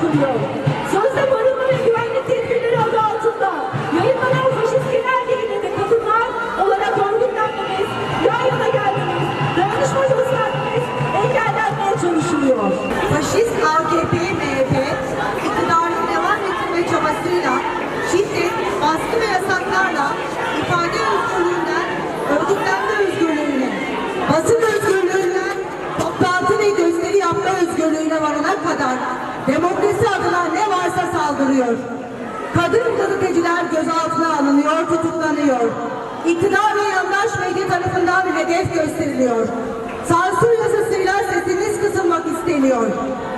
kuruyor. Sözde barınma ve güvenlik tedbirleri adı altında yayınlanan faşist genel de kadınlar olarak örgütlenmemiz, yan yana gelmemiz, dayanışma göstermemiz engellenmeye çalışılıyor. Faşist AKP, MHP iktidarın devam etme çabasıyla şiddet, baskı ve yasaklarla ifade özgürlüğünden örgütlenme özgürlüğüne, basın özgürlüğünden toplantı ve gösteri yapma özgürlüğüne varana kadar demokrasi varsa saldırıyor. Kadın gazeteciler gözaltına alınıyor, tutuklanıyor. İktidar ve yandaş medya tarafından hedef gösteriliyor. Sansür yasasıyla sesiniz kısılmak isteniyor.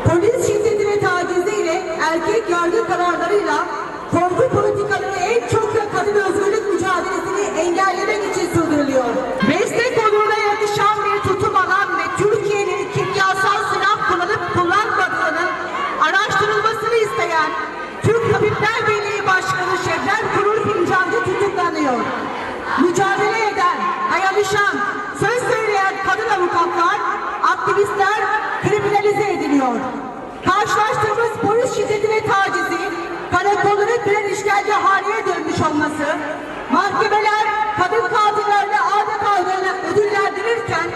Polis şiddeti ve taciziyle erkek yargı kararlarıyla korku politikaları en çok da kadın özgürlük mücadelesini engellemek için sürdürülüyor. Meslek onuruna yakışan bir tutum alan ve Türkiye'nin kimyasal silah kullanıp kullanmadığının araştırılmasını isteyen tutuklanıyor. Mücadele eden, dayanışan, söz söyleyen kadın avukatlar, aktivistler kriminalize ediliyor. Karşılaştığımız polis şiddeti ve tacizi, karakolların birer işkence haline dönmüş olması, mahkemeler kadın katillerle adeta ödüllendirirken,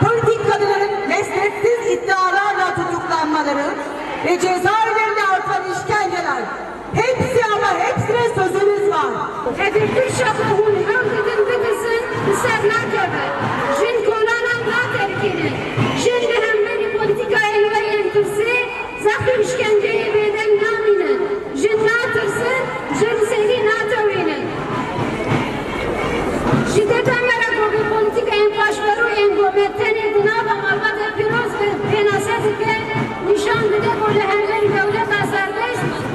politik kadınların mesnetsiz iddialarla tutuklanmaları ve cezaevlerinde zakir işkenceyi beden naminin. Jin natırsı, jin. Şiddetten merak olduğu politika en başları en gometeni dinaba malbada piroz ve penaseti ke nişan bide böyle herleri devlet azardeş, umer